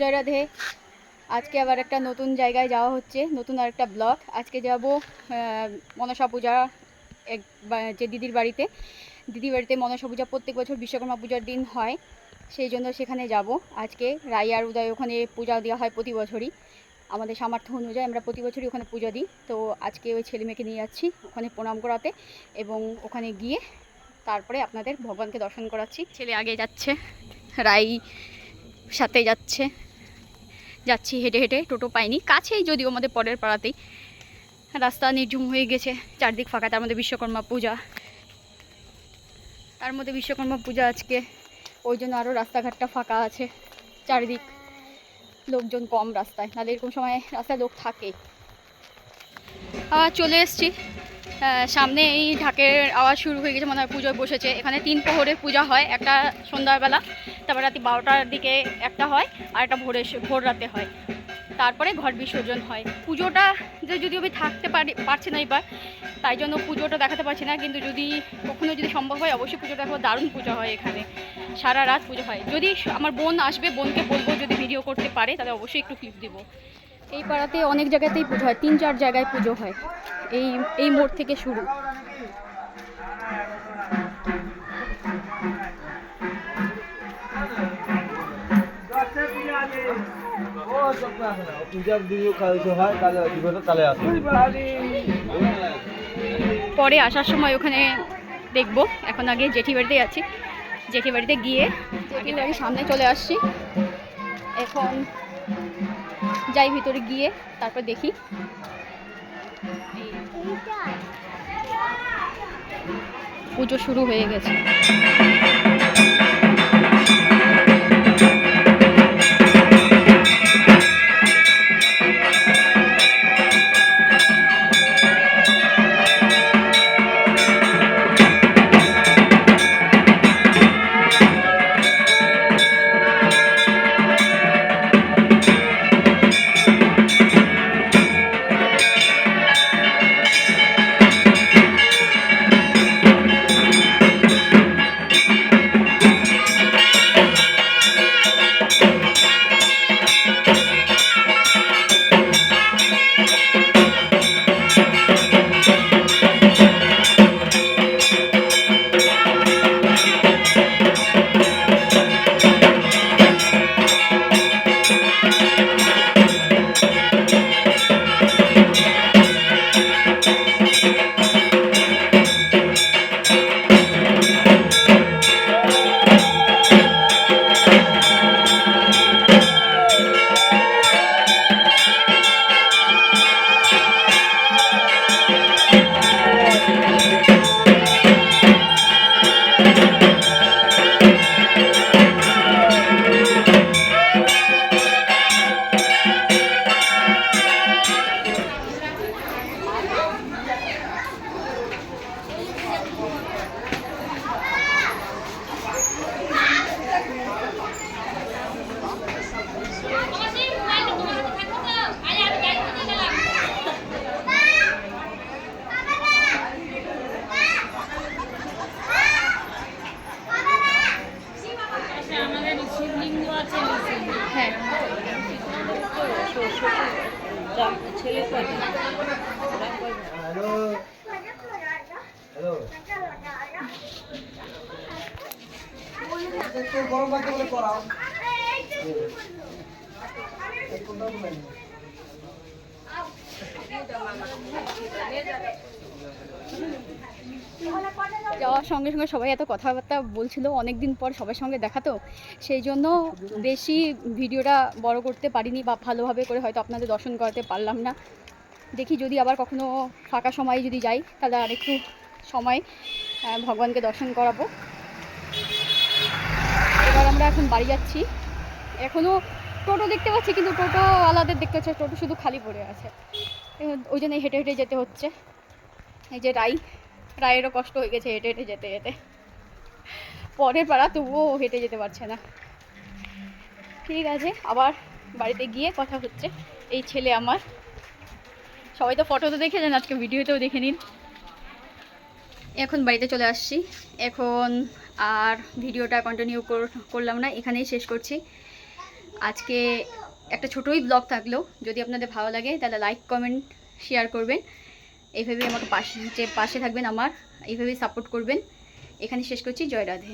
জয় রাধে। আজকে আবার একটা নতুন জায়গায় যাওয়া হচ্ছে, নতুন আর একটা ব্লগ আজকে যাব মনসা পূজা এক যে দিদির বাড়িতে। দিদির বাড়িতে মনসা পূজা প্রত্যেক বছর বিশ্বকর্মা পূজার দিন হয়, সেই জন্য সেখানে যাব। আজকে রাই আর উদয় ওখানে পূজা দেওয়া হয় প্রতি বছরই। আমাদের সামর্থ্য অনুযায়ী আমরা প্রতি বছরই ওখানে পূজা দিই। তো আজকে ওই ছেলে মেয়েকে নিয়ে যাচ্ছি ওখানে প্রণাম করাতে এবং ওখানে গিয়ে তারপরে আপনাদের ভগবানকে দর্শন করাচ্ছি। ছেলে আগে যাচ্ছে, রাই সাথে যাচ্ছে। যাচ্ছি হেঁটে হেঁটে, টোটো পাইনি। কাছেই যদিও আমাদের পরের পাড়াতেই রাস্তা নির্ঝুম হয়ে গেছে, চারদিক ফাঁকা, তার মধ্যে বিশ্বকর্মা পূজা। তার মধ্যে বিশ্বকর্মা পূজা আজকে, ওই জন্য আরও রাস্তাঘাটটা ফাঁকা আছে। চারিদিক লোকজন কম রাস্তায়, নাহলে এরকম সময় রাস্তায় লোক থাকে। চলে এসছি। সামনে এই ঢাকের আওয়াজ শুরু হয়ে গেছে, মনে হয় পুজোয় বসেছে। এখানে তিন প্রহরের পূজা হয়, একটা সন্ধ্যাবেলা, তারপর রাতে বারোটার দিকে একটা হয়, আর একটা ভোরে ভোর রাতে হয়। তারপরে ঘট বিসর্জন হয়। পুজোটা যে যদি আমি থাকতে পারি পারছি না এবার, তাই জন্য পুজোটা দেখাতে পারছি না, কিন্তু যদি কখনো যদি সম্ভব হয়, অবশ্যই পুজোটা একবার দারুণ পুজো হয় এখানে। সারা রাত পুজো হয়। যদি আমার বোন আসবে, বোনকে বলব যদি ভিডিও করতে পারে, তাহলে অবশ্যই একটু ক্লিপ দিব। এই পাড়াতে অনেক জায়গাতেই পুজো হয়, তিন চার জায়গায় পুজো হয়। এই এই মোড় থেকে শুরু। পরে আসার সময় ওখানে দেখব। এখন আগে জেঠি বাড়িতে আছি জেঠি বাড়িতে গিয়ে সামনে চলে আসছি। এখন যাই ভিতরে গিয়ে তারপর দেখি। পুজো শুরু হয়ে গেছে। ছেলে গরম লাগছে বলে করাও যাওয়ার সঙ্গে সঙ্গে সবাই এত কথাবার্তা বলছিল অনেক দিন পর সবার সঙ্গে দেখা তো। সেই জন্য বেশি ভিডিওটা বড় করতে পারিনি বা ভালোভাবে করে হয়তো আপনাদের দর্শন করাতে পারলাম না। দেখি যদি আবার কখনো ফাঁকা সময় যদি যাই, তাহলে আর একটু সময় ভগবানকে দর্শন করাবো। এবার আমরা এখন বাড়ি যাচ্ছি। এখনও টোটো দেখতে পাচ্ছি, কিন্তু টোটোওয়ালাদের দেখতে পাচ্ছি টোটো শুধু খালি পড়ে আছে। ওই জন্য হেঁটে হেঁটে যেতে হচ্ছে। এই যে রাই রায়েরও কষ্ট হয়ে গেছে হেঁটে হেঁটে যেতে যেতে। পরের পাড়া তবুও হেঁটে যেতে পারছে না। ঠিক আছে, আবার বাড়িতে গিয়ে কথা হচ্ছে। এই ছেলে আমার। সবাই তো ফটোতে দেখেছেন, আজকে ভিডিওতেও দেখে নিন। এখন বাড়িতে চলে আসছি। এখন আর ভিডিওটা কন্টিনিউ করলাম না, এখানেই শেষ করছি। আজকে একটা ছোটোই ব্লগ থাকল। যদি আপনাদের ভালো লাগে, তাহলে লাইক কমেন্ট শেয়ার করবেন। এইভাবেই আমাকে পাশে যে পাশে থাকবেন আমার এইভাবেই সাপোর্ট করবেন। এখানে শেষ করছি, জয় রাধে।